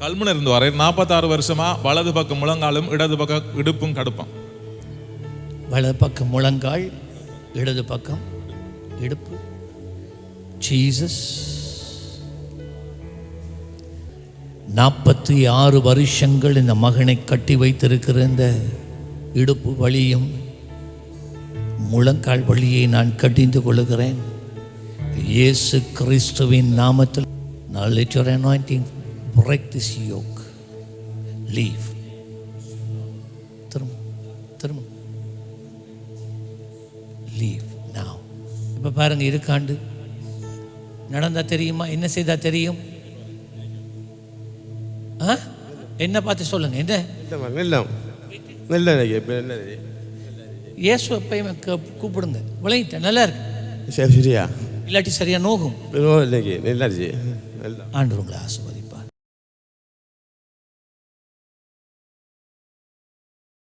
கல்முனை இருந்து வரேன் நாற்பத்தாறு வருஷமா வலது பக்கம் முழங்காலும் இடது பக்கம் இடுப்பும் கடுப்பும். வலது பக்கம் முழங்கால் இடது பக்கம் இடுப்பு. ஜீசஸ் நாற்பத்தி ஆறு வருஷங்கள் இந்த மகனை கட்டி வைத்திருக்கிற இந்த இடுப்பு வழியும் முழங்கால் வழியை நான் கட்டிந்து கொள்கிறேன். இயேசு கிறிஸ்துவின் நாமத்தில் நான் let your break this yoke leave திரும்ப திரும்ப லீவ் now இப்போ பாருங்க இருக்காண்டு. நடந்தா தெரியுமா? என்ன செய்தா தெரியும்? ஆ? என்ன பார்த்து சொல்லுங்க என்ன? நெல்ல இயேசு எப்பயுமே கூப்பிடுங்க. விளையிட்டேன் நல்லா இருக்கு. சரி சரியா? இல்லாட்டி சரியா நோகும். இன்னைக்கு நெல்லாச்சு